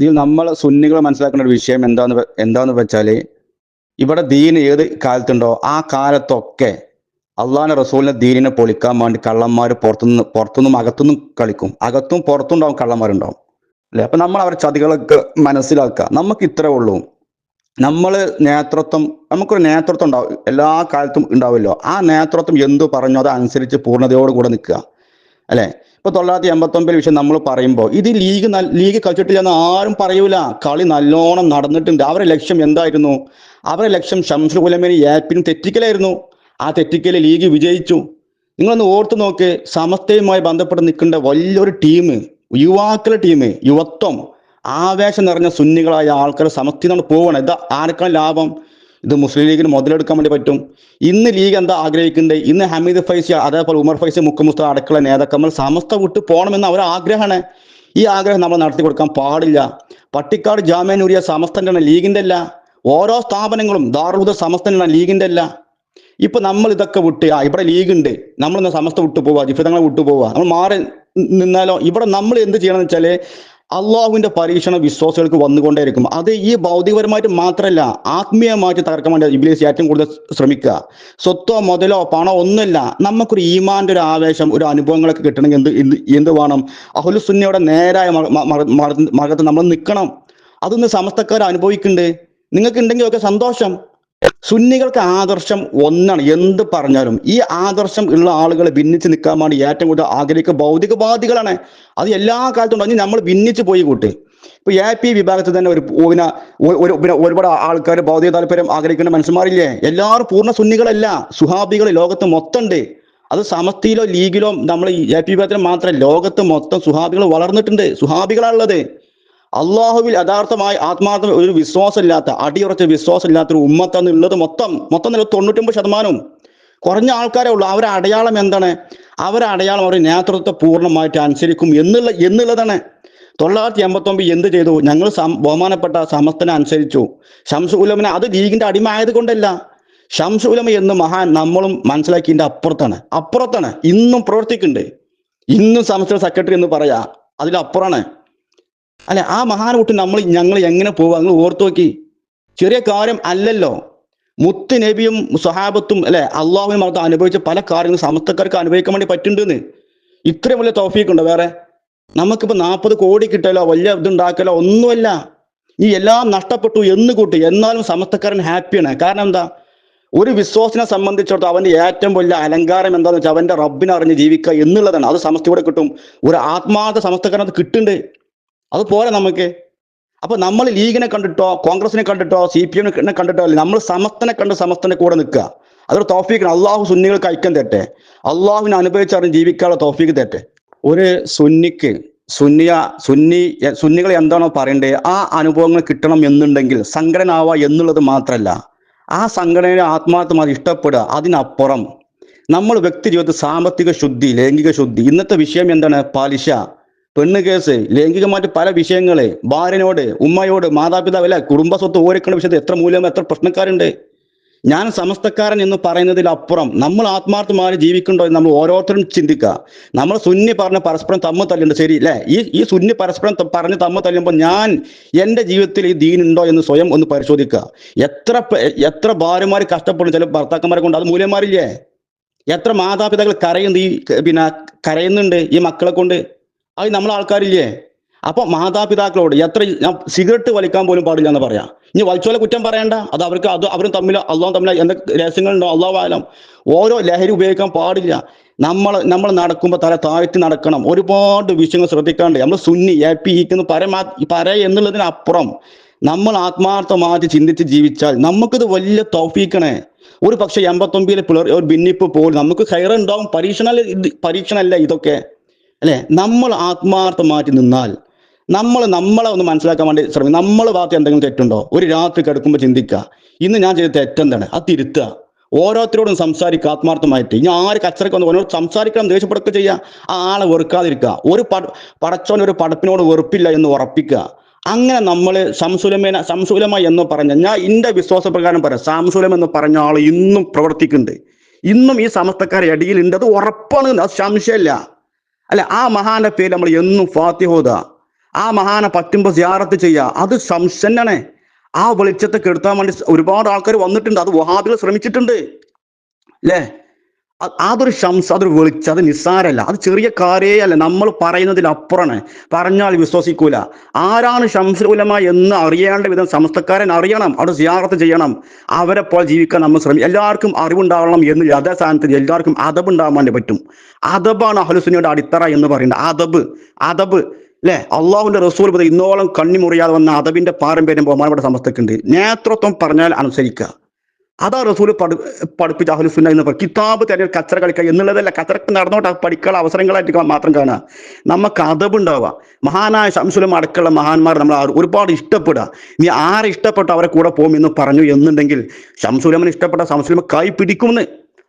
ഇതിൽ നമ്മൾ സുന്നികൾ മനസ്സിലാക്കുന്ന ഒരു വിഷയം എന്താന്ന് എന്താന്ന് വെച്ചാൽ ഇവിടെ ദീൻ ഏത് കാലത്തുണ്ടോ ആ കാലത്തൊക്കെ അള്ളാഹിന്റെ റസൂലിനെ ദീനിനെ പൊളിക്കാൻ വേണ്ടി കള്ളന്മാർ പുറത്തുനിന്ന് പുറത്തുനിന്നും അകത്തുനിന്നും കളിക്കും. അകത്തും പുറത്തും ഉണ്ടാവും കള്ളന്മാരുണ്ടാവും. അല്ലെ? അപ്പൊ നമ്മൾ അവരുടെ ചതികളൊക്കെ മനസ്സിലാക്കുക. നമുക്ക് ഇത്രേ ഉള്ളൂ. നമ്മൾ നേതൃത്വം നമുക്കൊരു നേതൃത്വം ഉണ്ടാവും. എല്ലാ കാലത്തും ഉണ്ടാവുമല്ലോ. ആ നേതൃത്വം എന്തു പറഞ്ഞോ അതനുസരിച്ച് പൂർണതയോടുകൂടെ നിൽക്കുക. അല്ലെ? ഇപ്പൊ തൊള്ളായിരത്തി എൺപത്തി ഒമ്പതിൽ വിഷയം നമ്മൾ പറയുമ്പോൾ ഇത് ലീഗ് ലീഗ് കളിച്ചിട്ടില്ല എന്ന് ആരും പറയൂല. കളി നല്ലോണം നടന്നിട്ടുണ്ട്. അവരുടെ ലക്ഷ്യം എന്തായിരുന്നു? അവരുടെ ലക്ഷ്യം ഷംസുൽ ഉലമേനെ ഏപ്പിനും തെറ്റിക്കലായിരുന്നു. ആ തെറ്റിക്കൽ ലീഗ് വിജയിച്ചു. നിങ്ങളൊന്ന് ഓർത്ത് നോക്ക്. സമസ്തയുമായി ബന്ധപ്പെട്ട് നിൽക്കേണ്ട വലിയൊരു ടീം യുവാക്കളുടെ ടീം യുവത്വം ആവേശം നിറഞ്ഞ സുന്നികളായ ആൾക്കാർ സമസ്തയിൽ നിന്ന് പോവണം. ഇത് ആർക്കാണ് ലാഭം? ഇത് മുസ്ലിം ലീഗിന് മുതലെടുക്കാൻ വേണ്ടി പറ്റും. ഇന്ന് ലീഗ് എന്താ ആഗ്രഹിക്കുന്നത് ഇന്ന് ഹമീദ് ഫൈസി അതേപോലെ ഉമർ ഫൈസി മുഖമുസ്ത അടക്കമുള്ള നേതാക്കന്മാർ സമസ്ത വിട്ട് പോകണമെന്ന് അവർ ആഗ്രഹമാണ്. ഈ ആഗ്രഹം നമ്മൾ നടത്തി കൊടുക്കാൻ പാടില്ല. പട്ടിക്കാട് ജാമ്യാനൂരിയ സമസ്തന്റെ ലീഗിന്റെ അല്ല. ഓരോ സ്ഥാപനങ്ങളും ദാറുദ സമസ്തന്റെ ലീഗിന്റെ അല്ല. ഇപ്പൊ നമ്മൾ ഇതൊക്കെ വിട്ട് ആ ഇവിടെ ലീഗ് ഉണ്ട് നമ്മൾ ഇന്ന് സമസ്ത വിട്ടു പോവാ ജിഫിതങ്ങളെ വിട്ടു പോവാ. നമ്മൾ മാറി നിന്നാലോ? ഇവിടെ നമ്മൾ എന്ത് ചെയ്യണം വെച്ചാൽ അള്ളാഹുവിന്റെ പരീക്ഷണ വിശ്വാസികൾക്ക് വന്നുകൊണ്ടേയിരിക്കും. അത് ഈ ഭൗതികപരമായിട്ട് മാത്രമല്ല ആത്മീയമായിട്ട് തകർക്കാൻ വേണ്ടി ഇബ്ലീസ് ഏറ്റവും കൂടുതൽ ശ്രമിക്കുക. സ്വത്തോ മുതലോ പണോ ഒന്നുമില്ല നമുക്കൊരു ഈമാന്റെ ഒരു ആവേശം ഒരു അനുഭവങ്ങളൊക്കെ കിട്ടണമെങ്കിൽ എന്ത് എന്ത് വേണം? അഹുലുസുന്നയുടെ നേരായ മ- മ- മ- മ- മാർഗത്തിൽ നമ്മൾ നിൽക്കണം. അതൊന്ന് സമസ്തക്കാർ അനുഭവിക്കുന്നുണ്ട്. നിങ്ങൾക്ക് ഉണ്ടെങ്കിൽ ഒക്കെ സന്തോഷം. സുന്നികൾക്ക് ആദർശം ഒന്നാണ്. എന്ത് പറഞ്ഞാലും ഈ ആദർശം ഉള്ള ആളുകളെ ഭിന്നിച്ച് നിൽക്കാൻ വേണ്ടി ഏറ്റവും കൂടുതൽ ആഗ്രഹിക്കുക ഭൗതികവാദികളാണ്. അത് എല്ലാ കാലത്തും ഉണ്ട് നമ്മൾ ഭിന്നിച്ച് പോയി കൂട്ടി. ഇപ്പൊ എ പി വിഭാഗത്തിൽ തന്നെ ഒരു പിന്നെ ഒരു പിന്നെ ഒരുപാട് ആൾക്കാർ ഭൗതിക താല്പര്യം ആഗ്രഹിക്കുന്ന മനുഷ്യന്മാരില്ലേ? എല്ലാവരും പൂർണ സുന്നികളല്ല. സുഹാബികൾ ലോകത്ത് മൊത്തം ഉണ്ട് അത് സമസ്തിയിലോ ലീഗിലോ നമ്മൾ എ പി വിഭാഗത്തിൽ മാത്രമല്ല ലോകത്ത് മൊത്തം സുഹാബികൾ വളർന്നിട്ടുണ്ട്. സുഹാബികളാണുള്ളത്. അള്ളാഹുവിൽ യഥാർത്ഥമായി ആത്മാർത്ഥം ഒരു വിശ്വാസമില്ലാത്ത അടിയുറച്ച വിശ്വാസമില്ലാത്ത ഒരു ഉമ്മത്താണ് ഉള്ളത് മൊത്തം മൊത്തം നില തൊണ്ണൂറ്റൊമ്പത് ശതമാനവും. കുറഞ്ഞ ആൾക്കാരേ ഉള്ളൂ. അവരുടെ അടയാളം എന്താണ്? അവരുടെ അടയാളം അവരുടെ നേതൃത്വത്തെ പൂർണമായിട്ട് അനുസരിക്കും എന്നുള്ള എന്നുള്ളതാണ്. തൊള്ളായിരത്തി എൺപത്തൊമ്പത് എന്ത് ചെയ്തു? ഞങ്ങൾ ബഹുമാനപ്പെട്ട സമസ്തനെ അനുസരിച്ചു. ഷംസു അത് ലീഗിന്റെ അടിമ ആയതുകൊണ്ടല്ല. ഷംസു ഉലമ എന്ന് മഹാൻ നമ്മളും മനസ്സിലാക്കിയതിന്റെ അപ്പുറത്താണ്. അപ്പുറത്താണ്. ഇന്നും പ്രവർത്തിക്കുന്നുണ്ട്. ഇന്നും സമസ്ത സെക്രട്ടറി എന്ന് പറയാ. അതിലപ്പുറമാണ്. അല്ലെ ആ മഹാനൂട്ടി നമ്മൾ ഞങ്ങൾ എങ്ങനെ പോവാ? നിങ്ങൾ ഓർത്തു നോക്കി. ചെറിയ കാര്യം അല്ലല്ലോ. മുത്ത് നബിയും സഹാബത്തും അല്ലെ അള്ളാഹുവിനും അർത്ഥം അനുഭവിച്ച പല കാര്യങ്ങളും സമസ്തക്കാർക്ക് അനുഭവിക്കാൻ വേണ്ടി പറ്റുന്നുണ്ടെന്ന്. ഇത്രയും വലിയ തോഫീക്കുണ്ടോ വേറെ? നമുക്കിപ്പോ നാൽപ്പത് കോടി കിട്ടലോ വലിയ ഇതുണ്ടാക്കലോ ഒന്നുമല്ല. ഈ എല്ലാം നഷ്ടപ്പെട്ടു എന്ന് കൂട്ടി എന്നാലും സമസ്തക്കാരൻ ഹാപ്പിയാണ് കാരണം എന്താ? ഒരു വിശ്വാസിനെ സംബന്ധിച്ചിടത്തോളം അവന്റെ ഏറ്റവും വലിയ അലങ്കാരം എന്താണെന്ന് വെച്ചാൽ അവന്റെ റബ്ബിനെ അറിഞ്ഞ് ജീവിക്കുക എന്നുള്ളതാണ്. അത് സമസ്തയോടെ കിട്ടും. ഒരു ആത്മാർത്ഥ സമസ്തക്കാരൻ അത് കിട്ടുന്നുണ്ട്. അത് പോരെ നമുക്ക് അപ്പൊ നമ്മൾ ലീഗിനെ കണ്ടിട്ടോ കോൺഗ്രസിനെ കണ്ടിട്ടോ സി പി എമ്മിനെ കണ്ടിട്ടോ അല്ലെങ്കിൽ നമ്മൾ സമസ്തനെ കണ്ട് സമസ്തനെ കൂടെ നിൽക്കുക. അതൊരു തോഫീക്കാണ് അള്ളാഹു സുന്നികൾക്ക് ഐക്യം തെറ്റെ അള്ളാഹുവിനെ അനുഭവിച്ചറിഞ്ഞ് ജീവിക്കാനുള്ള തോഫീക്ക് തെറ്റെ ഒരു സുന്നിക്ക് സുന്നിയ സുന്നി സുന്നികൾ എന്താണോ പറയണ്ടേ? ആ അനുഭവങ്ങൾ കിട്ടണം എന്നുണ്ടെങ്കിൽ സംഘടന ആവുക എന്നുള്ളത് മാത്രമല്ല ആ സംഘടനയെ ആത്മാർത്ഥമായി ഇഷ്ടപ്പെടുക അതിനപ്പുറം. നമ്മൾ വ്യക്തി ജീവിതത്തിൽ സാമ്പത്തിക ശുദ്ധി ലൈംഗിക ശുദ്ധി. ഇന്നത്തെ വിഷയം എന്താണ്? പലിശ. പെണ്ണ് കേസ് ലൈംഗികമായിട്ട് പല വിഷയങ്ങളെ ഭാര്യനോട് ഉമ്മയോട് മാതാപിതാവ് അല്ല കുടുംബ സ്വത്ത് ഓരിക്കുന്ന വിഷയത്തിൽ എത്ര മൂല്യം എത്ര പ്രശ്നക്കാരുണ്ട്. ഞാൻ സമസ്തക്കാരൻ എന്ന് പറയുന്നതിൽ അപ്പുറം നമ്മൾ ആത്മാർത്ഥമായി ജീവിക്കണ്ടോ എന്ന് നമ്മൾ ഓരോരുത്തരും ചിന്തിക്കുക. നമ്മൾ സുന്നി പറഞ്ഞ് പരസ്പരം തമ്മ തല്ലുണ്ട് ശരി അല്ലേ? ഈ ഈ സുന്നി പരസ്പരം പറഞ്ഞ് തമ്മ തല്ലുമ്പോൾ ഞാൻ എന്റെ ജീവിതത്തിൽ ഈ ദീനുണ്ടോ എന്ന് സ്വയം ഒന്ന് പരിശോധിക്കുക. എത്ര എത്ര ഭാര്യമാർ കഷ്ടപ്പെടും ചില ഭർത്താക്കന്മാരെ കൊണ്ട് അത് മൂല്യന്മാരില്ലേ? എത്ര മാതാപിതാക്കൾ കരയുന്നു ഈ പിന്നെ കരയുന്നുണ്ട് ഈ മക്കളെ കൊണ്ട്? അത് നമ്മളെ ആൾക്കാരില്ലേ? അപ്പൊ മാതാപിതാക്കളോട് എത്ര ഞാൻ സിഗരറ്റ് വലിക്കാൻ പോലും പാടില്ല എന്ന് പറയാം. ഇനി വലിച്ചോലെ കുറ്റം പറയണ്ട. അത് അവർക്ക് അത് അവരും തമ്മിൽ അള്ളാഹു തമ്മിൽ എന്തൊക്കെ രഹസ്യങ്ങളുണ്ടോ? അള്ളാഹു ആലം. ഓരോ ലഹരി ഉപയോഗിക്കാൻ പാടില്ല. നമ്മൾ നമ്മൾ നടക്കുമ്പോൾ തല താഴ്ത്തി നടക്കണം. ഒരുപാട് വിഷയങ്ങൾ ശ്രദ്ധിക്കാണ്ട്. നമ്മൾ സുന്നി എ പി ഇക്കുന്ന പരമാ പര എന്നുള്ളതിനപ്പുറം നമ്മൾ ആത്മാർത്ഥമായിട്ട് ചിന്തിച്ച് ജീവിച്ചാൽ നമുക്കിത് വലിയ തൗഫീക്കണേ. ഒരു പക്ഷെ എൺപത്തൊമ്പതിലെ പിളർ ഒരു ഭിന്നിപ്പ് പോലും നമുക്ക് ഹൈറുണ്ടാവും. പരീക്ഷണ പരീക്ഷണമല്ല ഇതൊക്കെ. അല്ലെ? നമ്മൾ ആത്മാർത്ഥമായിട്ട് നിന്നാൽ നമ്മൾ നമ്മളെ ഒന്ന് മനസ്സിലാക്കാൻ വേണ്ടി ശ്രമിക്കും. നമ്മൾ ഭാഗത്ത് എന്തെങ്കിലും തെറ്റുണ്ടോ? ഒരു രാത്രി കിടക്കുമ്പോൾ ചിന്തിക്കുക. ഇന്ന് ഞാൻ ചെയ്ത തെറ്റെന്താണ്? അത് തിരുത്തുക. ഓരോരുത്തരോടും സംസാരിക്കുക ആത്മാർത്ഥമായിട്ട്. ഇനി ആര് കച്ചറക്ക് വന്നു ഓരോട് സംസാരിക്കണം ദേഷ്യപ്പെടുക ചെയ്യുക ആ ആളെ വെറുക്കാതിരിക്കുക. ഒരു പട പടച്ചോൻ ഒരു പടപ്പിനോട് വെറുപ്പില്ല എന്ന് ഉറപ്പിക്കുക. അങ്ങനെ നമ്മൾ സംസുലമേന സംസുലമ എന്ന് പറഞ്ഞ ഞാൻ എന്റെ വിശ്വാസപ്രകാരം പറയാം. സാംസുലം എന്ന് പറഞ്ഞ ആൾ ഇന്നും പ്രവർത്തിക്കുന്നുണ്ട്. ഇന്നും ഈ സമസ്തക്കാരെ ഇടയിലുണ്ട് അത് ഉറപ്പാണ്. അത് സംശയമില്ല. അല്ല ആ മഹാന്റെ പേര് നമ്മൾ എന്നും ഫാത്തിഹോദ ആ മഹാനെ പറ്റുമ്പോൾ സിയാറത്ത് ചെയ്യുക. അത് സംശന്നാണ് ആ വെളിച്ചത്തെ കെടുത്താൻ വേണ്ടി ഒരുപാട് ആൾക്കാർ വന്നിട്ടുണ്ട്. അത് വഹാബികൾ ശ്രമിച്ചിട്ടുണ്ട്. അല്ലേ? അതൊരു ശംസ അതൊരു വെളിച്ച അത് നിസ്സാരല്ല അത് ചെറിയ കാര്യേ അല്ല നമ്മൾ പറയുന്നതിലപ്പുറമാണ്. പറഞ്ഞാൽ വിശ്വസിക്കൂല. ആരാണ് ശംസുലമ എന്ന് അറിയേണ്ട വിധം സമസ്തക്കാരൻ അറിയണം. അവിടെ സിയാറത്ത് ചെയ്യണം. അവരെ പോലെ ജീവിക്കാൻ നമ്മൾ ശ്രമിക്കും. എല്ലാവർക്കും അറിവുണ്ടാവണം എന്ന് അതേ സ്ഥാനത്ത് എല്ലാവർക്കും അതബ് ഉണ്ടാവാൻ പറ്റും. അതബാണ് അഹലുസുനിയുടെ അടിത്തറ എന്ന് പറയുന്നത്. അതബ് അതബ് അല്ലെ അള്ളാഹുവിന്റെ റസൂൽ ഇന്നോളം കണ്ണിമുറിയാതെ വന്ന അതബിന്റെ പാരമ്പര്യം ബഹുമാനപ്പെട്ട സമസ്തക്കുണ്ട് നേതൃത്വം പറഞ്ഞാൽ അനുസരിക്കുക. അതാ റസൂൽ പഠി പഠിപ്പിച്ച അഹ്ലുസുന്ന എന്ന് പറയും കിതാബ് തന്നെ കച്ചറ കളിക്കുക എന്നുള്ളതല്ല കച്ചറക്ക് നടന്നോട്ട് പഠിക്കാനുള്ള അവസരങ്ങളായിട്ട് മാത്രം കാണുക. നമുക്ക് അതബുണ്ടാവുക മഹാനായ ശംസുലം അടക്കമുള്ള മഹാന്മാർ നമ്മൾ ഒരുപാട് ഇഷ്ടപ്പെടുക. നീ ആരെ ഇഷ്ടപ്പെട്ടു അവരെ കൂടെ പോകും എന്ന് പറഞ്ഞു എന്നുണ്ടെങ്കിൽ ശംസുലമൻ ഇഷ്ടപ്പെട്ട ശംസുലമ കൈ പിടിക്കുമെന്ന്.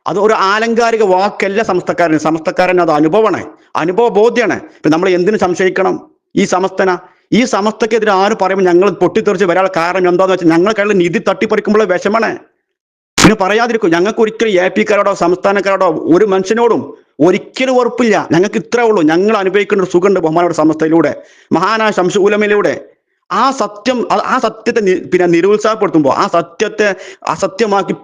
അത് ഒരു ആലങ്കാരിക വാക്കല്ല സമസ്തക്കാരൻ സമസ്തക്കാരൻ അത് അനുഭവമാണ്. അനുഭവ ബോധ്യമാണ്. ഇപ്പൊ നമ്മൾ എന്തിനു സംശയിക്കണം? ഈ സമസ്തന. ഈ സമസ്തക്കെതിരെ ആര് പറയുമ്പോൾ ഞങ്ങൾ പൊട്ടിത്തെറിച്ച് വരാനുള്ള കാരണം എന്താന്ന് വെച്ചാൽ ഞങ്ങൾ കയ്യിൽ നിധി തട്ടിപ്പറിക്കുമ്പോൾ വിഷമാണ് പിന്നെ പറയാതിരിക്കും ഞങ്ങൾക്ക് ഒരിക്കലും എ പിക്കാരോടോ സംസ്ഥാനക്കാരോടോ ഒരു മനുഷ്യനോടും ഒരിക്കലും ഉറപ്പില്ല ഞങ്ങൾക്ക് ഇത്രേ ഉള്ളൂ. ഞങ്ങൾ അനുഭവിക്കുന്ന ഒരു സുഖമുണ്ട് ബഹുമാനോട് സമസ്തയിലൂടെ. മഹാനായ ശംസുലമിലൂടെ ആ സത്യം ആ- സത്യത്തെ പിന്നെ നിരുത്സാഹപ്പെടുത്തുമ്പോൾ ആ സത്യത്തെ അസത്യമാക്കി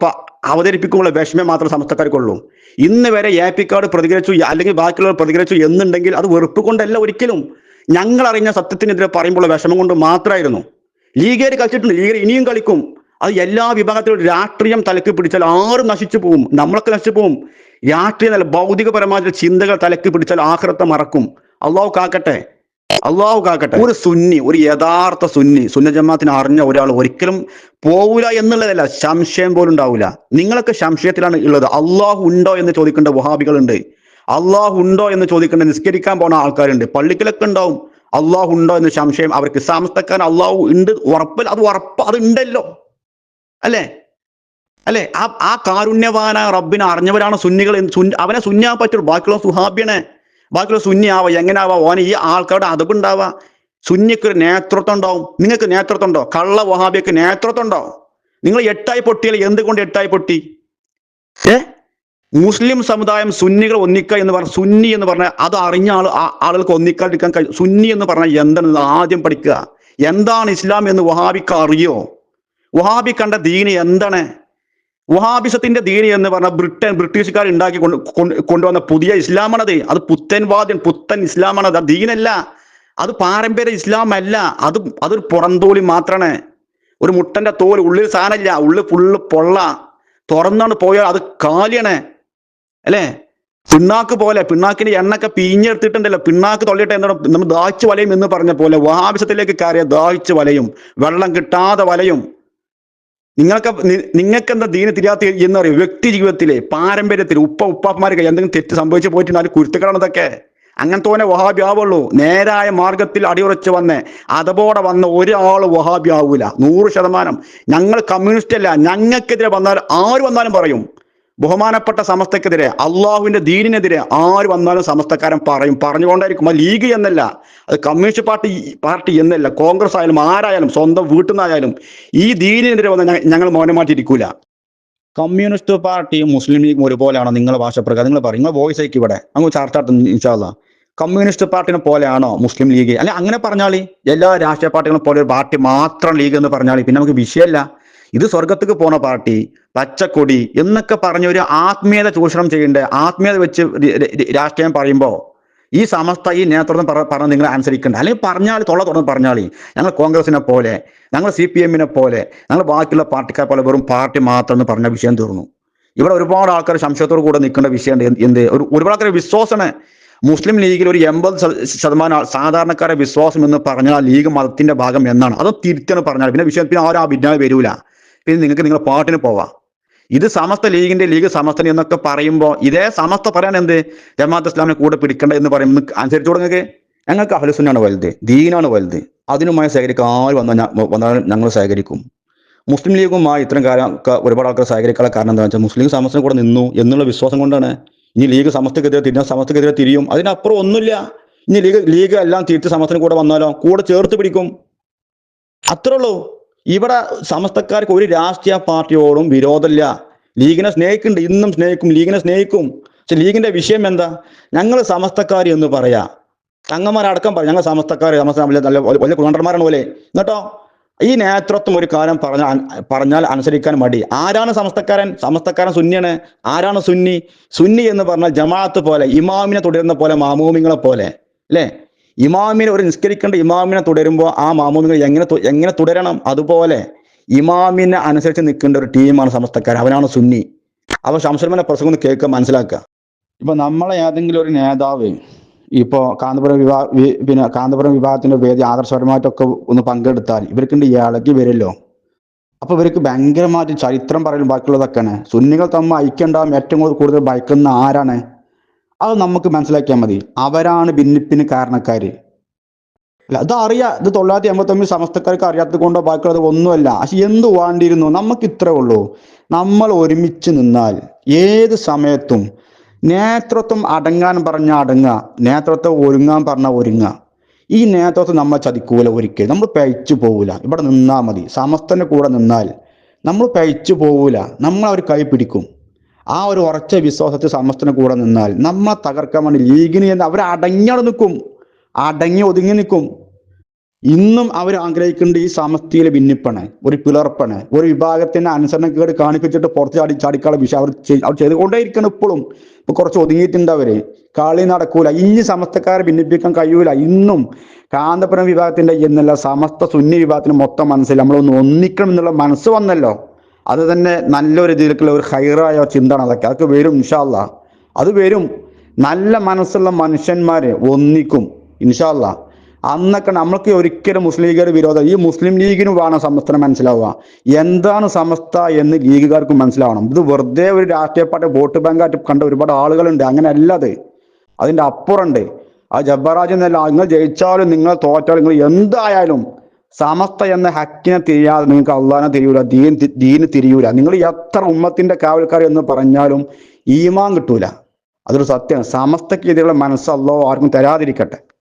അവതരിപ്പിക്കുമ്പോൾ വിഷമം മാത്രം സമസ്തക്കാർക്കുള്ളൂ. ഇന്ന് വരെ എ പിക്കാട് പ്രതികരിച്ചു അല്ലെങ്കിൽ ബാക്കിയുള്ളവർ പ്രതികരിച്ചു എന്നുണ്ടെങ്കിൽ അത് വെറുപ്പ് കൊണ്ടല്ല ഒരിക്കലും. ഞങ്ങൾ അറിഞ്ഞ സത്യത്തിനെതിരെ പറയുമ്പോൾ വിഷമം കൊണ്ട് മാത്രമായിരുന്നു. ലീഗേര് കളിച്ചിട്ടുണ്ട്. ലീഗർ ഇനിയും കളിക്കും. അത് എല്ലാ വിഭാഗത്തിലും രാഷ്ട്രീയം തലക്ക് പിടിച്ചാൽ ആരും നശിച്ചു പോകും നമ്മളൊക്കെ നശിച്ചു പോകും രാഷ്ട്രീയ നല്ല ഭൗതികപരമായ ചിന്തകൾ തലക്ക് പിടിച്ചാൽ ആഹ്രത്തെ മറക്കും. അള്ളാഹു കാക്കട്ടെ. അള്ളാഹു കാക്കട്ടെ. ഒരു സുന്നി ഒരു യഥാർത്ഥ സുന്നി സുന്ന ജമാഅത്തിന് അറിഞ്ഞ ഒരാൾ ഒരിക്കലും പോവില്ല എന്നുള്ളതല്ല സംശയം പോലും ഉണ്ടാവില്ല നിങ്ങളൊക്കെ സംശയത്തിലാണ് ഉള്ളത്. അള്ളാഹു ഉണ്ടോ എന്ന് ചോദിക്കേണ്ട വഹാബികളുണ്ട്. അള്ളാഹു ഉണ്ടോ എന്ന് ചോദിക്കേണ്ട നിസ്കരിക്കാൻ പോണ ആൾക്കാരുണ്ട്. പള്ളിക്കലൊക്കെ ഉണ്ടാവും. അള്ളാഹു ഉണ്ടോ എന്ന് സംശയം അവർക്ക്. സമസ്തക്കാൻ അള്ളാഹു ഉണ്ട്. ഉറപ്പില്ല അത് ഉറപ്പ് അത് ഉണ്ടല്ലോ. അല്ലേ? അല്ലെ? ആ ആ കാരുണ്യവാനായ റബ്ബിനെ അറിഞ്ഞവരാണ് സുന്നികൾ അവനെ സുന്നാൻ പറ്റുള്ളൂ. ബാക്കിയുള്ള സുഹാബിയനെ ബാക്കിയുള്ള എങ്ങനെ എങ്ങനെയാവാ ഓനെ ഈ ആൾക്കാരുടെ അതബുണ്ടാവാ സുന്നിക്ക് ഒരു നേതൃത്വം ഉണ്ടാവും. നിങ്ങൾക്ക് നേതൃത്വം ഉണ്ടോ? കള്ള വഹാബിയൊക്കെ നേതൃത്വം ഉണ്ടോ? നിങ്ങൾ എട്ടായി പൊട്ടിയാൽ എന്തുകൊണ്ട് എട്ടായി പൊട്ടി? ഏ? മുസ്ലിം സമുദായം സുന്നികൾ ഒന്നിക്കുക എന്ന് പറഞ്ഞ സുന്നി എന്ന് പറഞ്ഞാൽ അത് അറിഞ്ഞ ആൾ ആളുകൾക്ക് ഒന്നിക്കാതിരിക്കാൻ കഴിയും സുന്നി എന്ന് പറഞ്ഞാൽ എന്താണെന്ന് ആദ്യം പഠിക്കുക. എന്താണ് ഇസ്ലാം എന്ന് വഹാബിക്ക് അറിയോ? വഹാബി കണ്ട ദീനി എന്താണ്? വഹാബിസത്തിന്റെ ദീനി എന്ന് പറഞ്ഞ ബ്രിട്ടൻ ബ്രിട്ടീഷുകാർ ഉണ്ടാക്കി കൊണ്ട് കൊണ്ട് കൊണ്ടുവന്ന പുതിയ ഇസ്ലാമാണത്. അത് പുത്തൻവാദ്യൻ പുത്തൻ ഇസ്ലാമാണത്. അത് ദീനല്ല. അത് പാരമ്പര്യ ഇസ്ലാം അല്ല അത് അതൊരു പുറന്തോലി മാത്രമാണ് ഒരു മുട്ടന്റെ തോൽ ഉള്ളിൽ സാധനമില്ല. ഉള്ളിൽ ഫുള്ള് പൊള്ള. തുറന്നാണ് പോയാൽ അത് കാലിയാണ്. അല്ലേ? പിണ്ണാക്ക് പോലെ. പിണ്ണാക്കിന്റെ എണ്ണൊക്കെ പിഞ്ഞെടുത്തിട്ടുണ്ടല്ലോ പിണ്ണാക്ക് തൊള്ളിയിട്ട് എന്താണ്? നമ്മൾ ദാഹിച്ചു വലയും എന്ന് പറഞ്ഞ പോലെ വഹാബിസത്തിലേക്ക് കയറിയ ദാഹിച്ചു വലയും വെള്ളം കിട്ടാതെ വലയും നിങ്ങൾക്ക് നിങ്ങൾക്ക് എന്താ ദീന തിരിയാത്ത എന്ന് പറയും വ്യക്തി ജീവിതത്തിലെ പാരമ്പര്യത്തിൽ ഉപ്പ ഉപ്പാപ്പന്മാർക്ക് എന്തെങ്കിലും തെറ്റ് സംഭവിച്ചു പോയിട്ടുണ്ടെങ്കിൽ കുരുത്തുക്കളാണ് ഇതൊക്കെ. അങ്ങനത്തെ ഓനെ വഹാബ്യാവുള്ളൂ. നേരായ മാർഗത്തിൽ അടിയുറച്ച് വന്ന് അതപോടെ വന്ന ഒരാൾ വഹാബ്യാവൂല. നൂറ് ശതമാനം. ഞങ്ങൾ കമ്മ്യൂണിസ്റ്റ് അല്ല. ഞങ്ങൾക്കെതിരെ വന്നാൽ ആര് വന്നാലും പറയും. ബഹുമാനപ്പെട്ട സമസ്തക്കെതിരെ അള്ളാഹുവിന്റെ ദീനിനെതിരെ ആര് വന്നാലും സമസ്തക്കാരൻ പറയും. പറഞ്ഞുകൊണ്ടായിരിക്കും. അത് ലീഗ് എന്നല്ല അത് കമ്മ്യൂണിസ്റ്റ് പാർട്ടി പാർട്ടി എന്നല്ല. കോൺഗ്രസ് ആയാലും ആരായാലും സ്വന്തം വീട്ടിൽ നിന്നായാലും ഈ ദീനിനെതിരെ വന്ന് ഞങ്ങൾ മൗനമാറ്റിയിരിക്കൂല കമ്മ്യൂണിസ്റ്റ് പാർട്ടിയും മുസ്ലിം ലീഗും ഒരുപോലെയാണോ നിങ്ങളെ ഭാഷ പ്രകാരം? നിങ്ങൾ പറയും. നിങ്ങൾ വോയിസ് ആയിക്കും ഇവിടെ. അങ്ങ് ചാർട്ടാട്ട് ഇൻഷാല്ല കമ്മ്യൂണിസ്റ്റ് പാർട്ടിനെ പോലെയാണോ മുസ്ലിം ലീഗ്? അല്ലെ അങ്ങനെ പറഞ്ഞാളി എല്ലാ രാഷ്ട്രീയ പാർട്ടികളും പോലെ ഒരു പാർട്ടി മാത്രം ലീഗ് എന്ന് പറഞ്ഞാളി പിന്നെ നമുക്ക് വിഷയമല്ല. ഇത് സ്വർഗത്തേക്ക് പോണ പാർട്ടി പച്ചക്കൊടി എന്നൊക്കെ പറഞ്ഞ ഒരു ആത്മീയത ചൂഷണം ചെയ്യേണ്ട ആത്മീയത വെച്ച് രാഷ്ട്രീയം പറയുമ്പോൾ ഈ സമസ്ത ഈ നേതൃത്വം പറ പറഞ്ഞ് നിങ്ങൾ അനുസരിക്കണ്ട. അല്ലെങ്കിൽ പറഞ്ഞാൽ തൊള്ള തുറന്ന് പറഞ്ഞാളി. ഞങ്ങൾ കോൺഗ്രസിനെ പോലെ ഞങ്ങൾ സി പി എമ്മിനെ പോലെ ഞങ്ങൾ ബാക്കിയുള്ള പാർട്ടിക്കാരെ പോലെ വെറും പാർട്ടി മാത്രം എന്ന് പറഞ്ഞ വിഷയം തീർന്നു. ഇവിടെ ഒരുപാട് ആൾക്കാർ സംശയത്തോട് കൂടെ നിൽക്കേണ്ട വിഷയമുണ്ട്. എന്ത് ഒരു ഒരുപാട് ആൾക്കാർ വിശ്വാസമാണ്. മുസ്ലിം ലീഗിൽ ഒരു എൺപത് ശത- ശതമാനം സാധാരണക്കാരെ വിശ്വാസം എന്ന് പറഞ്ഞാൽ ആ ലീഗ് മതത്തിന്റെ ഭാഗം എന്നാണ്. അത് തിരിച്ചാണ് പറഞ്ഞാൽ പിന്നെ വിഷയം പിന്നെ ആരും ആ ഭിന്നായി വരൂല. പിന്നെ നിങ്ങൾക്ക് നിങ്ങളുടെ പാട്ടിന് പോവാം. ഇത് സമസ്ത ലീഗിന്റെ ലീഗ് സമസ്തന് എന്നൊക്കെ പറയുമ്പോൾ ഇതേ സമസ്ത പറയാൻ എന്ത്? ജമാഅത്ത് ഇസ്ലാമിനെ കൂടെ പിടിക്കണ്ട എന്ന് പറയുമ്പോൾ അനുസരിച്ചു തുടങ്ങുക ഞങ്ങൾക്ക് അഹ്ലുസുന്നാണ് വലുത് ദീനാണ് വലുത്. അതിനുമായി സഹകരിക്കാൻ ആര് വന്നാൽ വന്നാലും ഞങ്ങൾ സഹകരിക്കും മുസ്ലിം ലീഗുമായി ഇത്തരം കാര്യം ഒരുപാട് ആൾക്കാർ സഹകരിക്കാനുള്ള കാരണം എന്താ വെച്ചാൽ മുസ്ലിം സമസ്തം കൂടെ നിന്നു എന്നുള്ള വിശ്വാസം കൊണ്ടാണ്. ഇനി ലീഗ് സമസ്തക്കെതിരെ തിരിഞ്ഞാൽ സമസ്തക്കെതിരെ തിരിയും. അതിനപ്പുറം ഒന്നുമില്ല. ഇനി ലീഗ് ലീഗ് എല്ലാം തിരിച്ച് സമസ്തത്തിന് കൂടെ വന്നാലോ? കൂടെ ചേർത്ത് പിടിക്കും. അത്രേ ഉള്ളൂ. ഇവിടെ സമസ്തക്കാർക്ക് ഒരു രാഷ്ട്രീയ പാർട്ടിയോടും വിരോധമില്ല. ലീഗിനെ സ്നേഹിക്കുന്നുണ്ട്. ഇന്നും സ്നേഹിക്കും. ലീഗിനെ സ്നേഹിക്കും. പക്ഷെ ലീഗിന്റെ വിഷയം എന്താ? ഞങ്ങൾ സമസ്തക്കാർ എന്ന് പറയാ. തങ്ങന്മാരടക്കം പറയും. ഞങ്ങൾ സമസ്തക്കാർ സമസ്ത നല്ല വലിയ കുണ്ടന്മാരാണ് പോലെ. എന്നിട്ടോ? ഈ നേതൃത്വം ഒരു കാര്യം പറഞ്ഞ പറഞ്ഞാൽ അനുസരിക്കാൻ മടി. ആരാണ് സമസ്തക്കാരൻ? സമസ്തക്കാരൻ സുന്നിയാണ്. ആരാണ് സുന്നി? സുന്നി എന്ന് പറഞ്ഞാൽ ജമാഅത്ത് പോലെ ഇമാമിനെ തുടരുന്ന പോലെ മാമൂമിങ്ങളെ പോലെ. അല്ലേ? ഇമാമിനെ ഒരു നിസ്കരിക്കേണ്ട ഇമാമിനെ തുടരുമ്പോൾ ആ മാമൂമികൾ എങ്ങനെ എങ്ങനെ തുടരണം? അതുപോലെ ഇമാമിനെ അനുസരിച്ച് നിൽക്കേണ്ട ഒരു ടീമാണ് സമസ്തക്കാർ. അവനാണ് സുന്നി. അവ ശംസുലമനെ പ്രസംഗം ഒന്ന് കേൾക്കുക മനസ്സിലാക്കുക. ഇപ്പൊ നമ്മളെ ഏതെങ്കിലും ഒരു നേതാവ് ഇപ്പോ കാന്തപുരം വിഭാ പിന്നെ കാന്തപുരം വിഭാഗത്തിന്റെ വേദി ആദർശപരമായിട്ടൊക്കെ ഒന്ന് പങ്കെടുത്താൽ ഇവർക്കുണ്ട് ഇളകി വരുമല്ലോ അപ്പൊ ഇവർക്ക് ഭയങ്കരമായിട്ട് ചരിത്രം പറയലും ബാക്കിയുള്ളതൊക്കെയാണ്. സുന്നികൾ തമ്മിൽ ഐക്യം ഉണ്ടാകും ഏറ്റവും കൂടുതൽ ഭയക്കുന്ന ആരാണ്? അത് നമുക്ക് മനസ്സിലാക്കിയാൽ മതി. അവരാണ് ഭിന്നിപ്പിന് കാരണക്കാര്. അല്ല അത് അറിയാം ഇത് തൊള്ളായിരത്തി എൺപത്തി ഒമ്പത് സമസ്തക്കാർക്ക് അറിയാത്തത് കൊണ്ടോ ബാക്കിയുള്ളത് ഒന്നുമല്ല. പക്ഷെ എന്ത് വേണ്ടിയിരുന്നു? നമുക്ക് ഇത്രേ ഉള്ളൂ. നമ്മൾ ഒരുമിച്ച് നിന്നാൽ ഏത് സമയത്തും നേതൃത്വം അടങ്ങാൻ പറഞ്ഞ അടങ്ങുക. നേതൃത്വം ഒരുങ്ങാൻ പറഞ്ഞ ഒരുങ്ങുക. ഈ നേതൃത്വം നമ്മൾ ചതിക്കൂല ഒരിക്കലും. നമ്മൾ പയച്ചു പോകൂല ഇവിടെ നിന്നാൽ മതി. സമസ്തന്റെ കൂടെ നിന്നാൽ നമ്മൾ പയച്ചു പോകൂല നമ്മൾ അവർ കൈ പിടിക്കും. ആ ഒരു ഉറച്ച വിശ്വാസത്തിൽ സമസ്തന കൂടെ നിന്നാൽ നമ്മളെ തകർക്കമാണ് ലീഗിന് എന്ന് അവർ അടങ്ങിയാണ് നിൽക്കും. അടങ്ങി ഒതുങ്ങി നിൽക്കും. ഇന്നും അവർ ആഗ്രഹിക്കേണ്ട ഈ സമസ്തയിലെ ഭിന്നിപ്പണ് ഒരു പിളർപ്പണ്. ഒരു വിഭാഗത്തിന്റെ അനുസരണക്കേട് കാണിപ്പിച്ചിട്ട് പുറത്ത് ചാടി ചാടിക്കാളെ വിഷയം അവർ അവർ ചെയ്തുകൊണ്ടേയിരിക്കണം ഇപ്പോഴും. ഇപ്പൊ കുറച്ച് ഒതുങ്ങിയിട്ടുണ്ട് അവർ. കളി നടക്കൂല. ഇനി സമസ്തക്കാരെ ഭിന്നിപ്പിക്കാൻ കഴിയൂല. ഇന്നും കാന്തപുരം വിഭാഗത്തിന്റെ എന്നല്ല സമസ്ത സുന്നി വിഭാഗത്തിന് മൊത്തം മനസ്സിൽ നമ്മളൊന്ന് ഒന്നിക്കണം എന്നുള്ള മനസ്സ് വന്നല്ലോ. അത് തന്നെ നല്ലൊരു രീതിയിലേക്കുള്ള ഒരു ഹൈറായ ചിന്തയാണ് അതൊക്കെ. അതൊക്കെ വരും ഇൻഷാല്ല അത് വരും. നല്ല മനസ്സുള്ള മനുഷ്യന്മാരെ ഒന്നിക്കും ഇൻഷാല്ല അന്നൊക്കെ നമ്മൾക്ക് ഒരിക്കലും മുസ്ലിം ലീഗുകാർ വിരോധം. ഈ മുസ്ലിം ലീഗിനും വേണം സമസ്തനെ മനസ്സിലാവുക. എന്താണ് സമസ്ത എന്ന് ലീഗുകാർക്ക് മനസ്സിലാവണം. ഇത് വെറുതെ ഒരു രാഷ്ട്രീയ പാർട്ടി വോട്ട് ബാങ്കായിട്ട് കണ്ട ഒരുപാട് ആളുകളുണ്ട്. അങ്ങനെ അല്ലത് അതിന്റെ അപ്പുറമുണ്ട് ആ ജബ്ബറാജ് എന്നല്ല നിങ്ങൾ ജയിച്ചാലും നിങ്ങൾ തോറ്റാലും നിങ്ങൾ എന്തായാലും സമസ്ത എന്ന ഹക്കിനെ തിരിയാതെ നിങ്ങൾക്ക് അള്ളഹാനെ തിരിയൂല ദീൻ ദീന് തിരിയൂല. നിങ്ങൾ എത്ര ഉമ്മത്തിന്റെ കാവൽക്കാർ എന്ന് പറഞ്ഞാലും ഈമാൻ കിട്ടൂല. അതൊരു സത്യമാണ് സമസ്തക്കെതിരെയുള്ള മനസ്സ് അല്ലോ ആർക്കും തരാതിരിക്കട്ടെ.